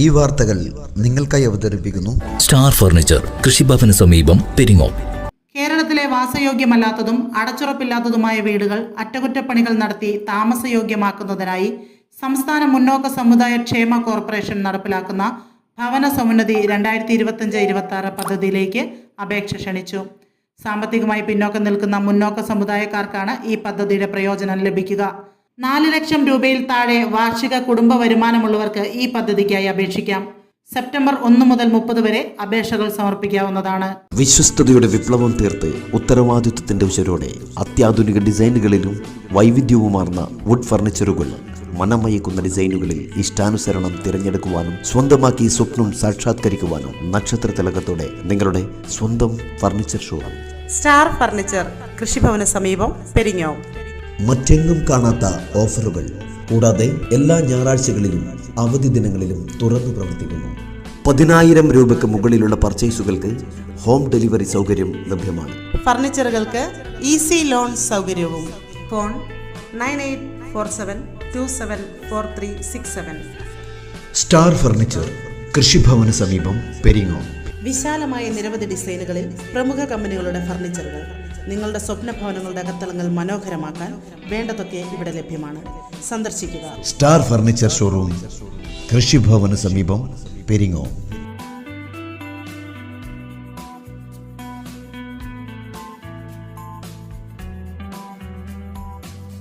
ഈ വാർത്തകൾ നിങ്ങൾക്കായി അവതരിപ്പിക്കുന്നു സ്റ്റാർ ഫർണിച്ചർ കൃഷിഭവന് സമീപം പെരിങ്ങോ. കേരളത്തിലെ വാസയോഗ്യമല്ലാത്തതും അടച്ചുറപ്പില്ലാത്തതുമായ വീടുകൾ അറ്റകുറ്റപ്പണികൾ നടത്തി താമസയോഗ്യമാക്കുന്നതിനായി സംസ്ഥാന മുന്നോക്ക സമുദായ ക്ഷേമ കോർപ്പറേഷൻ നടപ്പിലാക്കുന്ന ഭവന സമുന്നതി രണ്ടായിരത്തി ഇരുപത്തഞ്ച് ഇരുപത്തി ആറ് പദ്ധതിയിലേക്ക് അപേക്ഷ ക്ഷണിച്ചു. സാമ്പത്തികമായി പിന്നോക്കം നിൽക്കുന്ന മുന്നോക്ക സമുദായക്കാർക്കാണ് ഈ പദ്ധതിയുടെ പ്രയോജനം ലഭിക്കുക. നാല് ലക്ഷം രൂപയിൽ താഴെ വാർഷിക കുടുംബ വരുമാനമുള്ളവർക്ക് ഈ പദ്ധതിക്കായി അപേക്ഷിക്കാം. സെപ്റ്റംബർ ഒന്ന് മുതൽ മുപ്പത് വരെ അപേക്ഷകൾ സമർപ്പിക്കാവുന്നതാണ്. വിശ്വസ്തയുടെ വിപ്ലവം തീർത്ത് ഉത്തരവാദിത്വത്തിന്റെ ഉച്ചരോടെ അത്യാധുനിക ഡിസൈനുകളിലും വൈവിധ്യവുമാർന്ന വുഡ് ഫർണിച്ചറുകൾ മനമയക്കുന്ന ഡിസൈനുകളിൽ ഇഷ്ടാനുസരണം തിരഞ്ഞെടുക്കുവാനും സ്വന്തമാക്കി സ്വപ്നം സാക്ഷാത്കരിക്കുവാനും നക്ഷത്ര തിലകത്തോടെ നിങ്ങളുടെ സ്വന്തം ഫർണിച്ചർ ഷോ സ്റ്റാർ ഫർണിച്ചർ കൃഷിഭവന സമീപം പെരിങ്ങോം. മറ്റെങ്ങും കാണാത്ത ഓഫറുകൾ. കൂടാതെ എല്ലാ ഞായറാഴ്ചകളിലും അവധി ദിനങ്ങളിലും തുറന്നു പ്രവർത്തിക്കുന്നു. പതിനായിരം രൂപയ്ക്ക് മുകളിലുള്ള പർച്ചേസുകൾക്ക് ഹോം ഡെലിവറി സൗകര്യം ലഭ്യമാണ്. ഫർണിച്ചറുകൾക്ക് ഈസി ലോൺ സൗകര്യവും. Phone nine eight four seven two seven four three six seven. Star furniture കൃഷിഭവന സമീപം പെരിങ്ങോ. വിശാലമായ നിരവധി ഡിസൈനുകളിൽ പ്രമുഖ കമ്പനികളുടെ ഫർണിച്ചറുകൾ. നിങ്ങളുടെ സ്വപ്ന ഭവനങ്ങളുടെ അകത്തളങ്ങൾ മനോഹരമാക്കാൻ വേണ്ടതൊക്കെ ഇവിടെ ലഭ്യമാണ്. സന്ദർശിക്കുക. സ്റ്റാർ ഫർണിച്ചർ ഷോറൂം കൃഷിഭവന് സമീപം പെരിങ്ങോം.